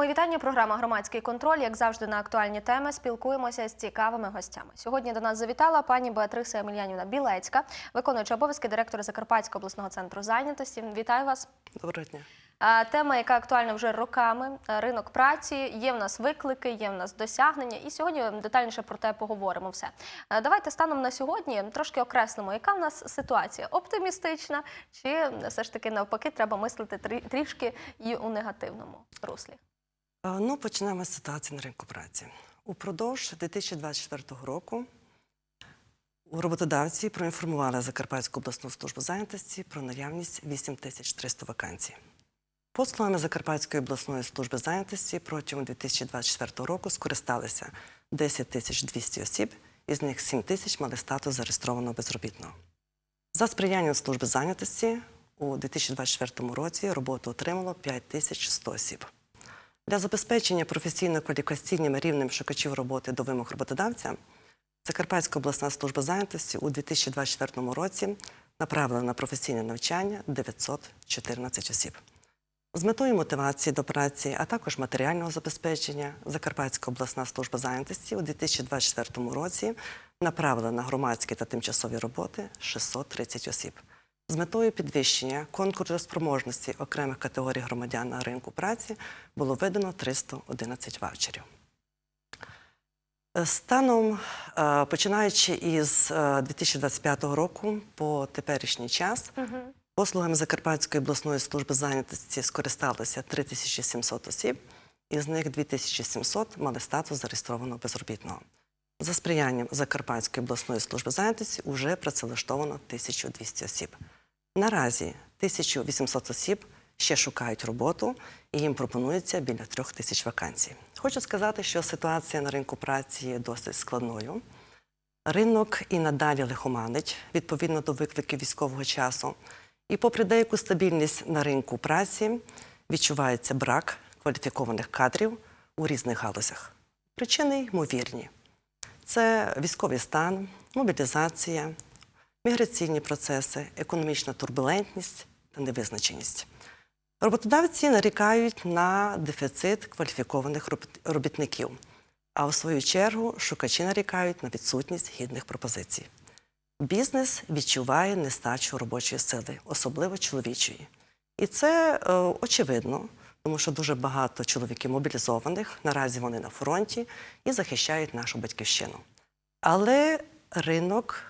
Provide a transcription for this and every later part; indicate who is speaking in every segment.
Speaker 1: Мої вітання. Програма Громадський контроль. Як завжди, на актуальні теми спілкуємося з цікавими гостями. Сьогодні до нас завітала пані Беатриса Емельянівна Білецька, виконуюча обов'язки директора Закарпатського обласного центру зайнятості. Вітаю вас.
Speaker 2: Доброго дня.
Speaker 1: Тема, яка актуальна вже роками, ринок праці. Є в нас виклики, є в нас досягнення. І сьогодні детальніше про те поговоримо. Все давайте станом на сьогодні трошки окреслимо, яка в нас ситуація оптимістична, чи все ж таки навпаки треба мислити трі- трішки і у негативному руслі.
Speaker 2: Ну, почнемо з ситуації на ринку праці. Упродовж 2024 року роботодавці проінформували Закарпатську обласну службу зайнятості про наявність 8300 вакансій. По словами Закарпатської обласної служби зайнятості, протягом 2024 року скористалися 10 200 осіб, із них 7 тисяч мали статус зареєстрованого безробітного. За сприянням служби зайнятості у 2024 році роботу отримало 5100 осіб. Для забезпечення професійно-кваліфікаційним рівнем шукачів роботи до вимог роботодавця Закарпатська обласна служба зайнятості у 2024 році направила на професійне навчання 914 осіб. З метою мотивації до праці, а також матеріального забезпечення Закарпатська обласна служба зайнятості у 2024 році направила на громадські та тимчасові роботи 630 осіб. З метою підвищення конкурсоспроможності окремих категорій громадян на ринку праці було видано 311 ваучерів. Е, Станом, е, починаючи із е, 2025 року по теперішній час, послугами Закарпатської обласної служби зайнятості скористалося 3700 осіб, із них 2700 мали статус зареєстрованого безробітного. За сприянням Закарпатської обласної служби зайнятості вже працевлаштовано 1200 осіб. Наразі 1800 осіб ще шукають роботу, і їм пропонується біля трьох тисяч вакансій. Хочу сказати, що ситуація на ринку праці є досить складною. Ринок і надалі лихоманить відповідно до викликів військового часу. І, попри деяку стабільність на ринку праці, відчувається брак кваліфікованих кадрів у різних галузях. Причини ймовірні. Це військовий стан, мобілізація, міграційні процеси, економічна турбулентність та невизначеність. Роботодавці нарікають на дефіцит кваліфікованих робітників, а у свою чергу шукачі нарікають на відсутність гідних пропозицій. Бізнес відчуває нестачу робочої сили, особливо чоловічої. І це е, очевидно, тому що дуже багато чоловіків мобілізованих, наразі вони на фронті і захищають нашу батьківщину. Але ринок,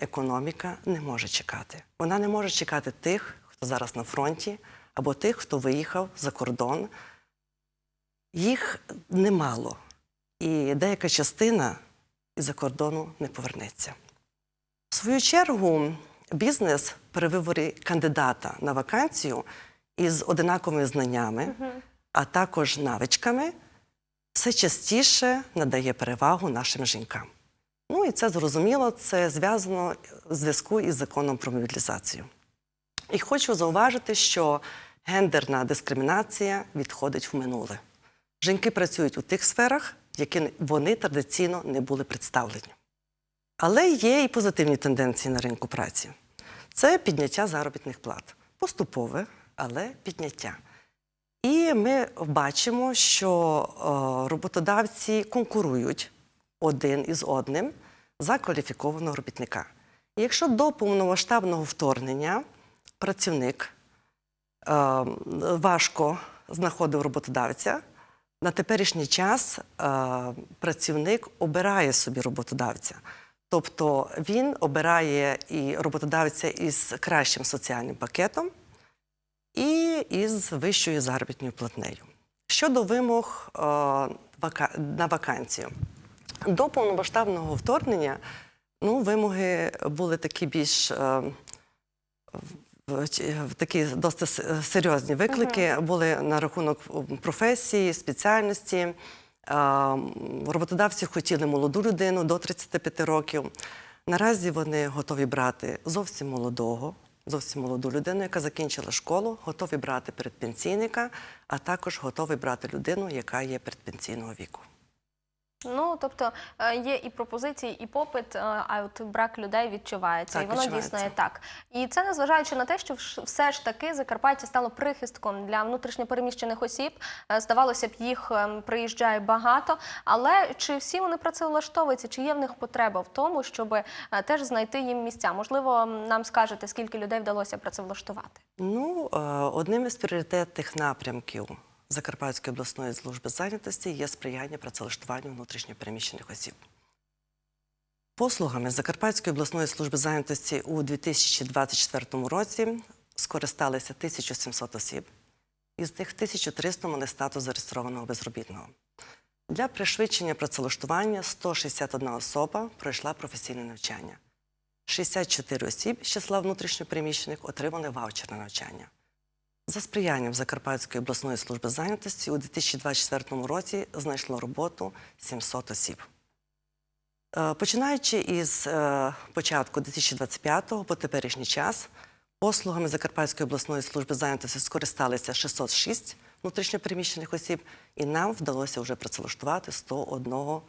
Speaker 2: економіка не може чекати. Вона не може чекати тих, хто зараз на фронті, або тих, хто виїхав за кордон. Їх немало. І деяка частина із-за кордону не повернеться. В свою чергу, бізнес при виборі кандидата на вакансію із одинаковими знаннями, а також навичками, все частіше надає перевагу нашим жінкам. Ну і це зрозуміло, це зв'язано в зв'язку із законом про мобілізацію. І хочу зауважити, що гендерна дискримінація відходить в минуле. Жінки працюють у тих сферах, в які вони традиційно не були представлені. Але є і позитивні тенденції на ринку праці. Це підняття заробітних плат. Поступове, але підняття. І ми бачимо, що е, роботодавці конкурують один із одним за кваліфікованого робітника. І якщо до повномасштабного вторгнення працівник е, важко знаходив роботодавця, на теперішній час е, працівник обирає собі роботодавця. Тобто він обирає і роботодавця із кращим соціальним пакетом і із вищою заробітною платнею. Щодо вимог е, на вакансію, до повномасштабного вторгнення ну, вимоги були такі більш е, такі досить серйозні виклики були на рахунок професії, спеціальності. Е, Роботодавці хотіли молоду людину до 35 років. Наразі вони готові брати зовсім молодого, зовсім молоду людину, яка закінчила школу, готові брати передпенсійника, а також готові брати людину, яка є передпенсійного віку.
Speaker 1: Ну тобто е, є і пропозиції, і попит, е, а от брак людей відчувається,
Speaker 2: Так,
Speaker 1: і воно
Speaker 2: відчувається.
Speaker 1: дійсно є так. І це незважаючи на те, що все ж таки Закарпаття стало прихистком для внутрішньопереміщених осіб. Е, Здавалося б, їх приїжджає багато. Але чи всі вони працевлаштовуються? Чи є в них потреба в тому, щоб теж знайти їм місця? Можливо, нам скажете, скільки людей вдалося працевлаштувати?
Speaker 2: Ну, одним із пріоритетних напрямків Закарпатської обласної служби зайнятості є сприяння працевлаштуванню внутрішньопереміщених осіб. Послугами Закарпатської обласної служби зайнятості у 2024 році скористалися 1700 осіб, із них 1300 мали статус зареєстрованого безробітного. Для пришвидшення працевлаштування 161 особа пройшла професійне навчання. 64 осіб з числа внутрішньопереміщених отримали ваучер на навчання. За сприянням Закарпатської обласної служби зайнятості у 2024 році знайшло роботу 700 осіб. Е, Починаючи із е, початку 2025-го по теперішній час, послугами Закарпатської обласної служби зайнятості скористалися 606 внутрішньопереміщених осіб, і нам вдалося вже працевлаштувати 101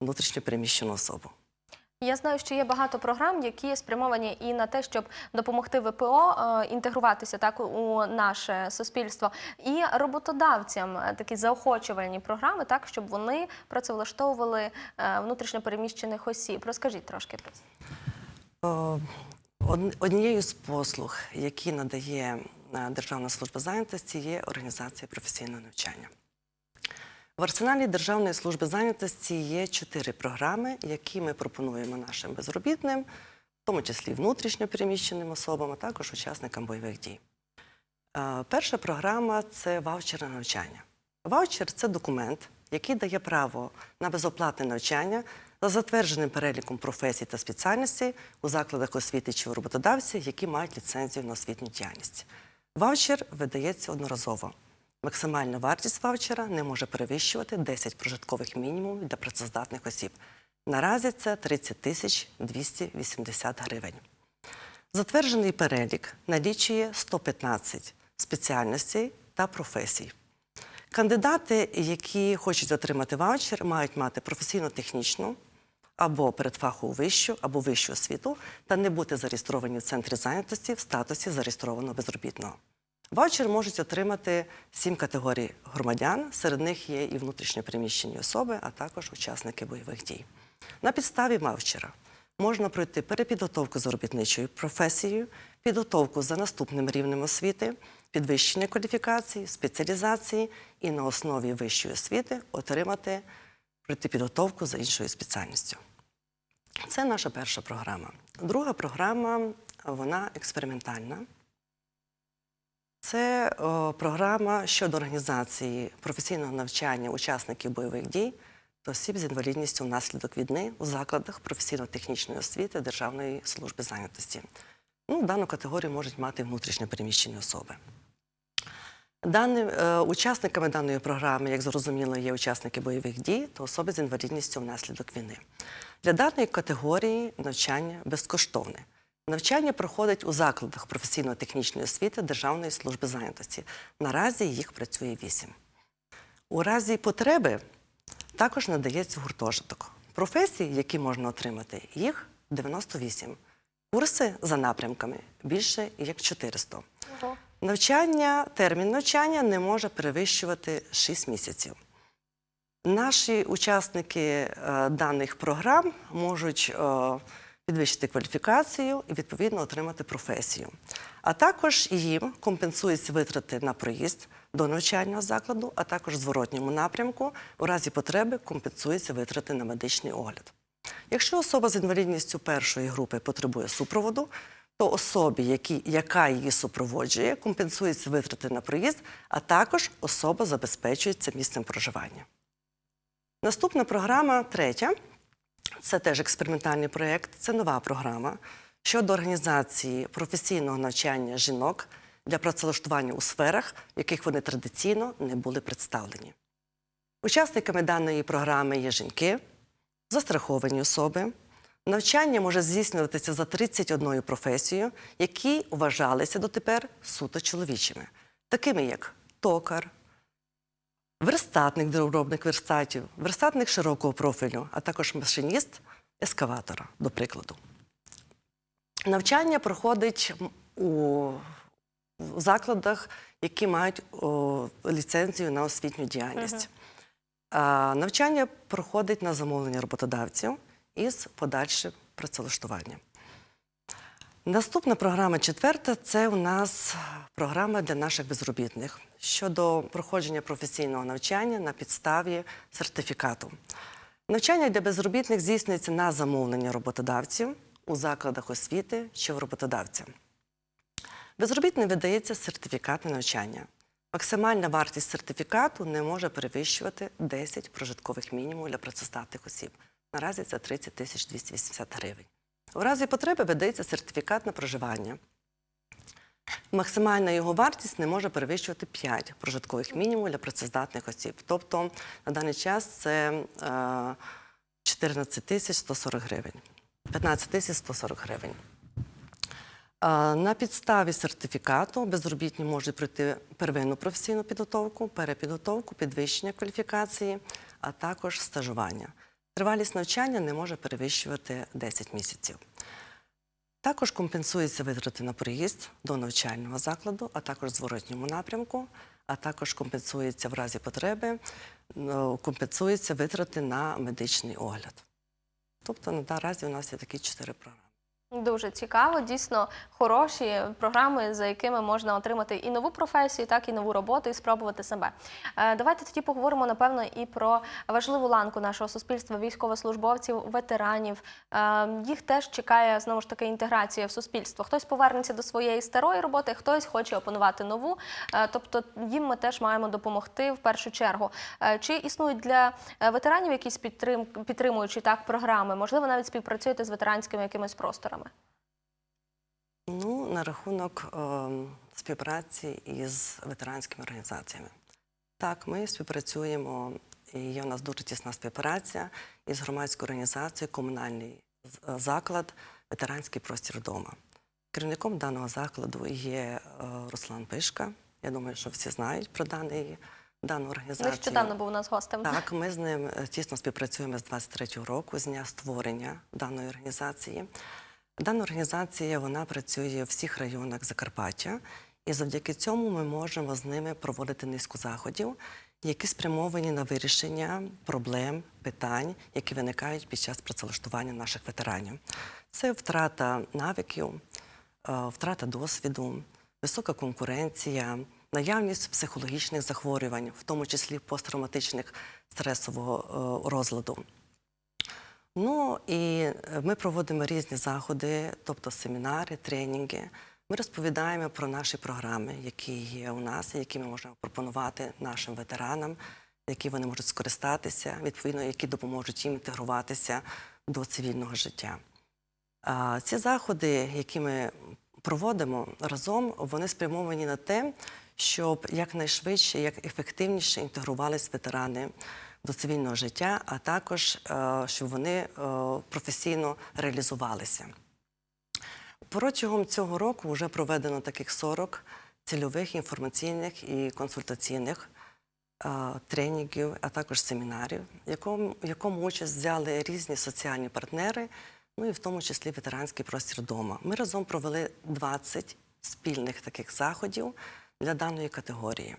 Speaker 2: внутрішньопереміщену особу.
Speaker 1: Я знаю, що є багато програм, які спрямовані і на те, щоб допомогти ВПО е, інтегруватися так у наше суспільство, і роботодавцям е, такі заохочувальні програми, так щоб вони працевлаштовували е, внутрішньопереміщених осіб. Розкажіть трошки про це.
Speaker 2: Однією з послуг, які надає е, Державна служба зайнятості, є організація професійного навчання. В арсеналі Державної служби зайнятості є чотири програми, які ми пропонуємо нашим безробітним, в тому числі внутрішньо переміщеним особам, а також учасникам бойових дій. Е, Перша програма це ваучерне навчання. Ваучер це документ, який дає право на безоплатне навчання за затвердженим переліком професій та спеціальностей у закладах освіти чи роботодавців, які мають ліцензію на освітню діяльність. Ваучер видається одноразово. Максимальна вартість ваучера не може перевищувати 10 прожиткових мінімумів для працездатних осіб. Наразі це 30 тисяч 280 гривень. Затверджений перелік налічує 115 спеціальностей та професій. Кандидати, які хочуть отримати ваучер, мають мати професійно-технічну або передфахову вищу, або вищу освіту та не бути зареєстровані в центрі зайнятості в статусі зареєстрованого безробітного. Ваучер можуть отримати сім категорій громадян. Серед них є і внутрішньопереміщені особи, а також учасники бойових дій. На підставі ваучера можна пройти перепідготовку з робітничою професією, підготовку за наступним рівнем освіти, підвищення кваліфікації, спеціалізації і на основі вищої освіти отримати пройти підготовку за іншою спеціальністю. Це наша перша програма. Друга програма вона експериментальна. Це програма щодо організації професійного навчання учасників бойових дій та осіб з інвалідністю внаслідок війни у закладах професійно-технічної освіти Державної служби зайнятості. Ну, дану категорію можуть мати внутрішньо переміщені особи. Даним, е, учасниками даної програми, як зрозуміло, є учасники бойових дій та особи з інвалідністю внаслідок війни. Для даної категорії навчання безкоштовне. Навчання проходить у закладах професійно-технічної освіти Державної служби зайнятості. Наразі їх працює вісім. У разі потреби також надається гуртожиток. Професій, які можна отримати, їх 98. Курси за напрямками більше як 400.
Speaker 1: Ого.
Speaker 2: Навчання, термін навчання не може перевищувати 6 місяців. Наші учасники е, даних програм можуть е, підвищити кваліфікацію і відповідно отримати професію. А також їм компенсуються витрати на проїзд до навчального закладу, а також зворотньому напрямку у разі потреби компенсуються витрати на медичний огляд. Якщо особа з інвалідністю першої групи потребує супроводу, то особі, які, яка її супроводжує, компенсуються витрати на проїзд, а також особа забезпечується місцем проживання. Наступна програма, третя, це теж експериментальний проєкт, це нова програма щодо організації професійного навчання жінок для працевлаштування у сферах, в яких вони традиційно не були представлені. Учасниками даної програми є жінки, застраховані особи. Навчання може здійснюватися за 31 професією, які вважалися дотепер суто чоловічими, такими як токар, верстатник, доробник верстатів, верстатник широкого профілю, а також машиніст ескаватора, до прикладу. Навчання проходить у закладах, які мають о, ліцензію на освітню діяльність. Навчання проходить на замовлення роботодавців із подальшим працевлаштуванням. Наступна програма четверта це у нас програма для наших безробітних щодо проходження професійного навчання на підставі сертифікату. Навчання для безробітних здійснюється на замовлення роботодавців у закладах освіти чи в роботодавця. Безробітним видається сертифікат на навчання. Максимальна вартість сертифікату не може перевищувати 10 прожиткових мінімумів для працездатних осіб. Наразі це 30 280 гривень. У разі потреби видається сертифікат на проживання. Максимальна його вартість не може перевищувати 5 прожиткових мінімумів для працездатних осіб. Тобто на даний час це е, 14 тисяч 140 гривень, 15 тисяч 140 гривень. На підставі сертифікату безробітні можуть пройти первинну професійну підготовку, перепідготовку, підвищення кваліфікації, а також стажування. Тривалість навчання не може перевищувати 10 місяців. Також компенсуються витрати на приїзд до навчального закладу, а також зворотньому напрямку, а також компенсується в разі потреби, ну, компенсуються витрати на медичний огляд. Тобто наразі у нас є такі чотири програми.
Speaker 1: Дуже цікаво, дійсно хороші програми, за якими можна отримати і нову професію, так і нову роботу, і спробувати себе. Е, Давайте тоді поговоримо напевно і про важливу ланку нашого суспільства військовослужбовців, ветеранів. Е, Їх теж чекає знову ж таки інтеграція в суспільство. Хтось повернеться до своєї старої роботи, хтось хоче опанувати нову. Е, Тобто їм ми теж маємо допомогти в першу чергу. Чи існують для ветеранів якісь підтрим... підтримуючі так програми? Можливо, навіть співпрацюєте з ветеранськими якимись просторами?
Speaker 2: Ну, на рахунок е, співпраці із ветеранськими організаціями. Так, ми співпрацюємо, і є у нас дуже тісна співпраця із громадською організацією Комунальний е, заклад Ветеранський простір вдома. Керівником даного закладу є е, Руслан Пишка. Я думаю, що всі знають про даний, дану організацію.
Speaker 1: Нещодавно був у нас гостем.
Speaker 2: Так, ми з ним е, тісно співпрацюємо з 23-го року, з дня створення даної організації. Дана організація вона працює в всіх районах Закарпаття, і завдяки цьому ми можемо з ними проводити низку заходів, які спрямовані на вирішення проблем, питань, які виникають під час працевлаштування наших ветеранів. Це втрата навиків, е, втрата досвіду, висока конкуренція, наявність психологічних захворювань, в тому числі посттравматичних стресового е, розладу. Ну і е, ми проводимо різні заходи, тобто семінари, тренінги. Ми розповідаємо про наші програми, які є у нас, які ми можемо пропонувати нашим ветеранам, які вони можуть скористатися, відповідно, які допоможуть їм інтегруватися до цивільного життя. Ці заходи, які ми проводимо разом, вони спрямовані на те, щоб якнайшвидше, як ефективніше інтегрувалися ветерани до цивільного життя, а також е, щоб вони е, професійно реалізувалися. Протягом цього року вже проведено таких 40 цільових інформаційних і консультаційних е, тренінгів, а також семінарів, в якому, участь взяли різні соціальні партнери, ну і в тому числі ветеранський простір дома. Ми разом провели 20 спільних таких заходів для даної категорії.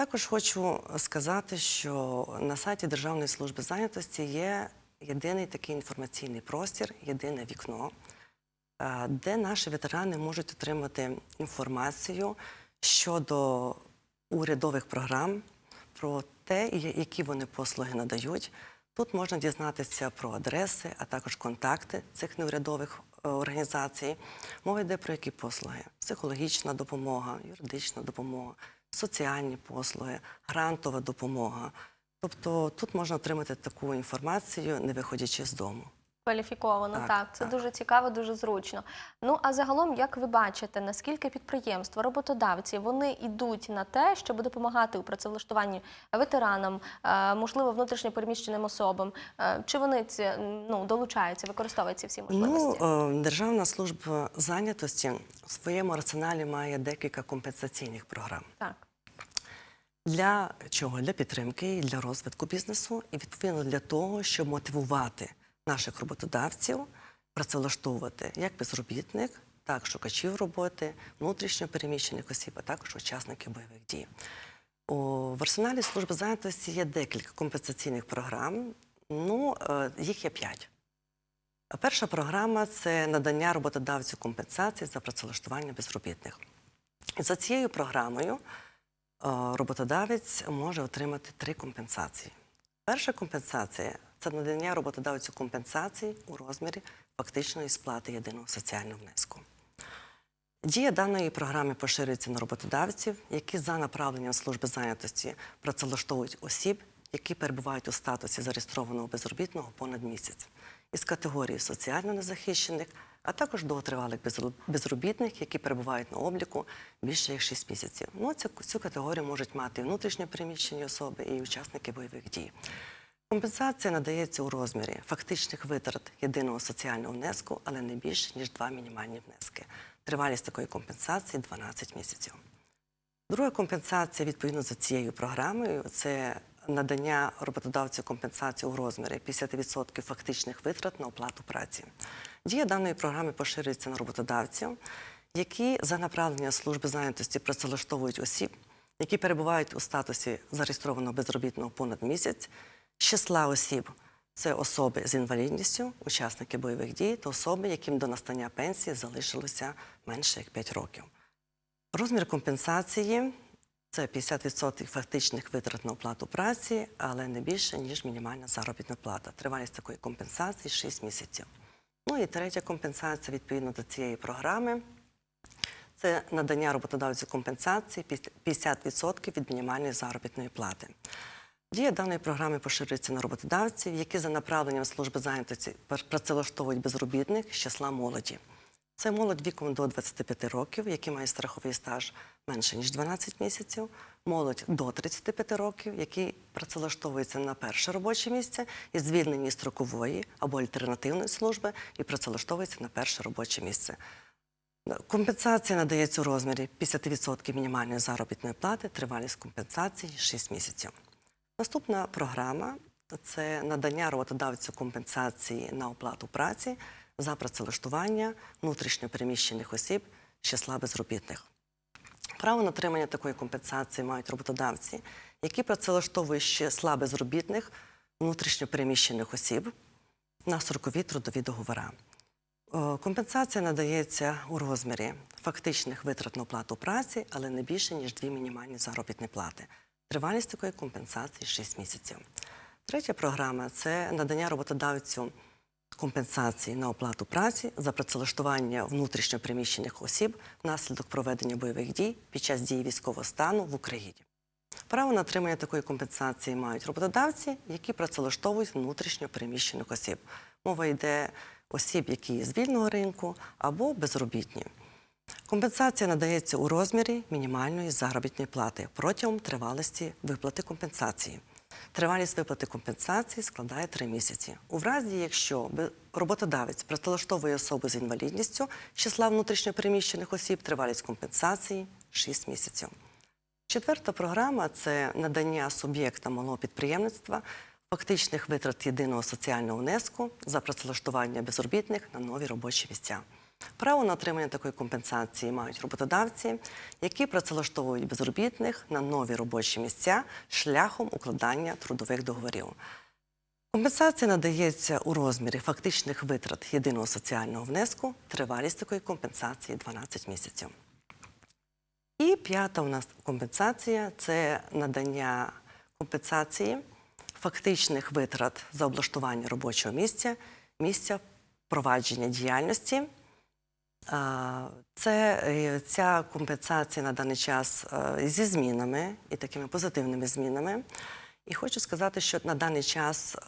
Speaker 2: Також хочу сказати, що на сайті Державної служби зайнятості є єдиний такий інформаційний простір, єдине вікно, е, де наші ветерани можуть отримати інформацію щодо урядових програм, про те, які вони послуги надають. Тут можна дізнатися про адреси, а також контакти цих неурядових е, організацій. Мова йде про які послуги: психологічна допомога, юридична допомога, соціальні послуги, грантова допомога. Тобто тут можна отримати таку інформацію, не виходячи з дому.
Speaker 1: Кваліфіковано, так,
Speaker 2: Так,
Speaker 1: це
Speaker 2: так.
Speaker 1: дуже цікаво, дуже зручно. Ну а загалом, як ви бачите, наскільки підприємства, роботодавці вони йдуть на те, щоб допомагати у працевлаштуванні ветеранам, е, можливо, внутрішньо переміщеним особам? Е, Чи вони ці ну долучаються, використовують ці всі
Speaker 2: Ну,
Speaker 1: можливості?
Speaker 2: е, Державна служба зайнятості в своєму арсеналі має декілька компенсаційних програм.
Speaker 1: Так,
Speaker 2: Для чого? Для підтримки для розвитку бізнесу, і відповідно для того, щоб мотивувати наших роботодавців працевлаштовувати як безробітних, так шукачів роботи, внутрішньо переміщених осіб, а також учасників бойових дій. У арсеналі служби зайнятості є декілька компенсаційних програм. Ну, е, їх є п'ять. Перша програма це надання роботодавцю компенсації за працевлаштування безробітних. За цією програмою е, роботодавець може отримати три компенсації. Перша компенсація це надання роботодавцю компенсації у розмірі фактичної сплати єдиного соціального внеску. Дія даної програми поширюється на роботодавців, які за направленням служби зайнятості працевлаштовують осіб, які перебувають у статусі зареєстрованого безробітного понад місяць, із категорії соціально незахищених, а також довготривалих безробітних, які перебувають на обліку більше як 6 місяців. Ну, цю, цю категорію можуть мати і внутрішньо переміщені особи, і учасники бойових дій. Компенсація надається у розмірі фактичних витрат єдиного соціального внеску, але не більше, ніж два мінімальні внески. Тривалість такої компенсації 12 місяців. Друга компенсація, відповідно за цією програмою, це надання роботодавцю компенсації у розмірі 50% фактичних витрат на оплату праці. Дія даної програми поширюється на роботодавців, які за направленням служби зайнятості працевлаштовують осіб, які перебувають у статусі зареєстрованого безробітного понад місяць, числа осіб. Це особи з інвалідністю, учасники бойових дій та особи, яким до настання пенсії залишилося менше як 5 років. Розмір компенсації це 50% фактичних витрат на оплату праці, але не більше, ніж мінімальна заробітна плата. Тривалість такої компенсації 6 місяців. Ну і третя компенсація відповідно до цієї програми. Це надання роботодавцю компенсації 50% від мінімальної заробітної плати. Дія даної програми поширюється на роботодавців, які за направленням служби зайнятості пр- працевлаштовують безробітних з числа молоді. Це молодь віком до 25 років, які мають страховий стаж менше ніж 12 місяців, молодь до 35 років, які працевлаштовуються на перше робоче місце і звільнені з строкової або альтернативної служби і працевлаштовуються на перше робоче місце. Компенсація надається у розмірі 50% мінімальної заробітної плати, тривалість компенсації 6 місяців. Наступна програма це надання роботодавцю компенсації на оплату праці за працевлаштування внутрішньо переміщених осіб з числа безробітних. Право на отримання такої компенсації мають роботодавці, які працевлаштовують з числа безробітних внутрішньо осіб на строкові трудові договори. Е, Компенсація надається у розмірі фактичних витрат на оплату праці, але не більше, ніж дві мінімальні заробітні плати. Тривалість такої компенсації 6 місяців. Третя програма це надання роботодавцю компенсації на оплату праці за працевлаштування внутрішньопереміщених осіб внаслідок проведення бойових дій під час дії військового стану в Україні. Право на отримання такої компенсації мають роботодавці, які працевлаштовують внутрішньопереміщених осіб. Мова йде осіб, які з вільного ринку або безробітні. Компенсація надається у розмірі мінімальної заробітної плати протягом тривалості виплати компенсації. Тривалість виплати компенсації складає 3 місяці. У разі, якщо роботодавець працевлаштовує особу з інвалідністю числа внутрішньопереміщених осіб, тривалість компенсації 6 місяців. Четверта програма це надання суб'єкта малого підприємництва фактичних витрат єдиного соціального внеску за працевлаштування безробітних на нові робочі місця. Право на отримання такої компенсації мають роботодавці, які працевлаштовують безробітних на нові робочі місця шляхом укладання трудових договорів. Компенсація надається у розмірі фактичних витрат єдиного соціального внеску. Тривалість такої компенсації 12 місяців. І п'ята у нас компенсація це надання компенсації фактичних витрат за облаштування робочого місця, місця провадження діяльності. Це е, ця компенсація на даний час е, зі змінами і такими позитивними змінами. І хочу сказати, що на даний час е,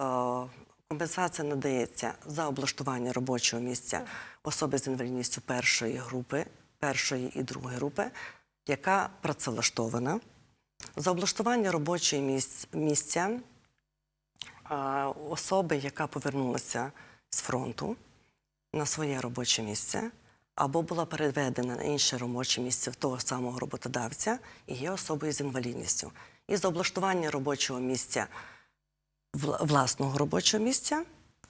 Speaker 2: компенсація надається за облаштування робочого місця особи з інвалідністю першої групи, першої і другої групи, яка працевлаштована. За облаштування робочого місця особи, яка повернулася з фронту на своє робоче місце, або була переведена на інше робоче місце в того самого роботодавця і є особою з інвалідністю. І за облаштування робочого місця вла- власного робочого місця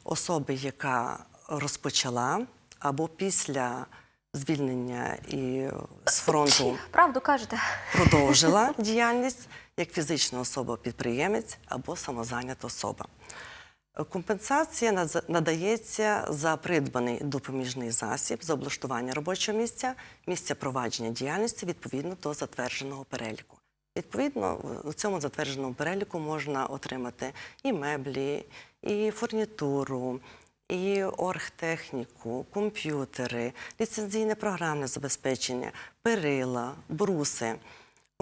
Speaker 2: особи, яка розпочала або після звільнення і з фронту
Speaker 1: Правду кажете.
Speaker 2: продовжила діяльність як фізична особа-підприємець або самозайнята особа. Компенсація надається за придбаний допоміжний засіб за облаштування робочого місця, місця провадження діяльності відповідно до затвердженого переліку. Відповідно, у цьому затвердженому переліку можна отримати і меблі, і фурнітуру, і оргтехніку, комп'ютери, ліцензійне програмне забезпечення, перила, бруси.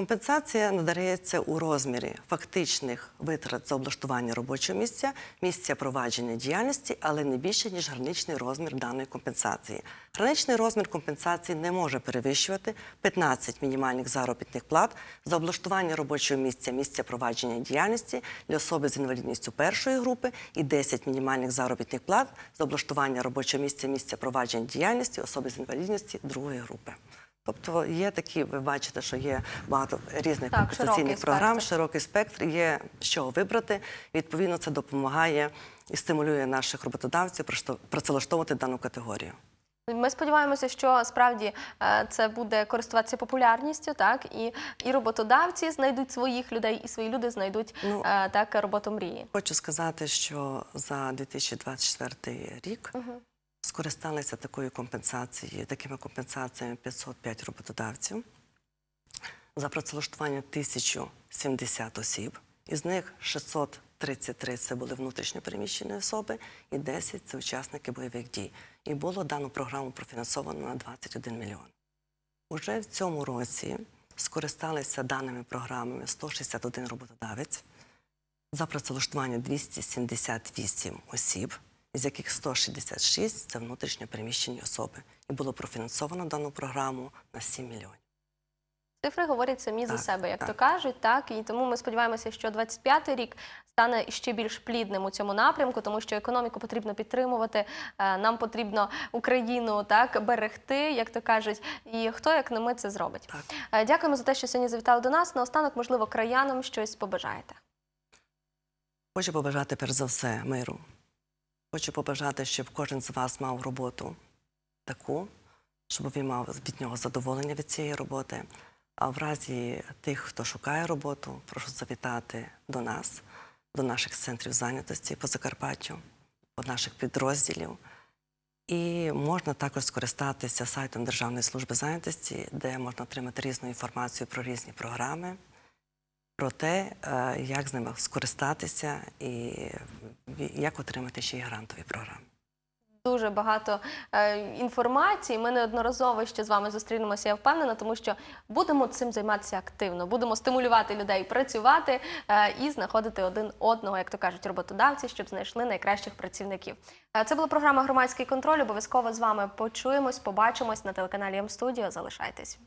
Speaker 2: Компенсація надається у розмірі фактичних витрат за облаштування робочого місця, місця провадження діяльності, але не більше, ніж граничний розмір даної компенсації. Граничний розмір компенсації не може перевищувати 15 мінімальних заробітних плат за облаштування робочого місця, місця провадження діяльності для особи з інвалідністю першої групи і 10 мінімальних заробітних плат за облаштування робочого місця, місця провадження діяльності особи з інвалідністю другої групи. Тобто є такі, ви бачите, що є багато різних
Speaker 1: Так,
Speaker 2: компенсаційних програм,
Speaker 1: спектр.
Speaker 2: широкий спектр, є з чого вибрати. Відповідно, це допомагає і стимулює наших роботодавців працевлаштовувати дану категорію.
Speaker 1: Ми сподіваємося, що справді е, це буде користуватися популярністю, так і, і роботодавці знайдуть своїх людей, і свої люди знайдуть
Speaker 2: Ну,
Speaker 1: е, так роботу мрії.
Speaker 2: Хочу сказати, що за 2024 рік скористалися такою компенсацією, такими компенсаціями 505 роботодавців за працевлаштування 1070 осіб. Із них 633 це були внутрішньо переміщені особи, і 10 це учасники бойових дій. І було дану програму профінансовано на 21 мільйон. Уже в цьому році скористалися даними програмами 161 роботодавець за працевлаштування 278 осіб, із яких 166 – це внутрішньо переміщені особи. І було профінансовано дану програму на 7 мільйонів.
Speaker 1: Цифри говорять самі за себе, як
Speaker 2: так.
Speaker 1: то кажуть, так і тому ми сподіваємося, що 25-й рік стане ще більш плідним у цьому напрямку, тому що економіку потрібно підтримувати. е, Нам потрібно Україну так берегти, як то кажуть. І хто як не ми це зробить?
Speaker 2: Так.
Speaker 1: Е, Дякуємо за те, що сьогодні завітали до нас. Наостанок, можливо, краянам щось побажаєте.
Speaker 2: Хочу побажати перш за все миру. Хочу побажати, щоб кожен з вас мав роботу таку, щоб він мав від нього задоволення від цієї роботи. А в разі тих, хто шукає роботу, прошу завітати до нас, до наших центрів зайнятості по Закарпаттю, до наших підрозділів. І можна також скористатися сайтом Державної служби зайнятості, де можна отримати різну інформацію про різні програми, про те, е, як з ними скористатися і як отримати ще й грантові програми.
Speaker 1: Дуже багато е, інформації. Ми неодноразово ще з вами зустрінемося, я впевнена, тому що будемо цим займатися активно. Будемо стимулювати людей працювати е, і знаходити один одного, як то кажуть, роботодавці, щоб знайшли найкращих працівників. Е, це була програма Громадський контроль. Обов'язково з вами почуємось, побачимось на телеканалі М-студіо. Залишайтесь.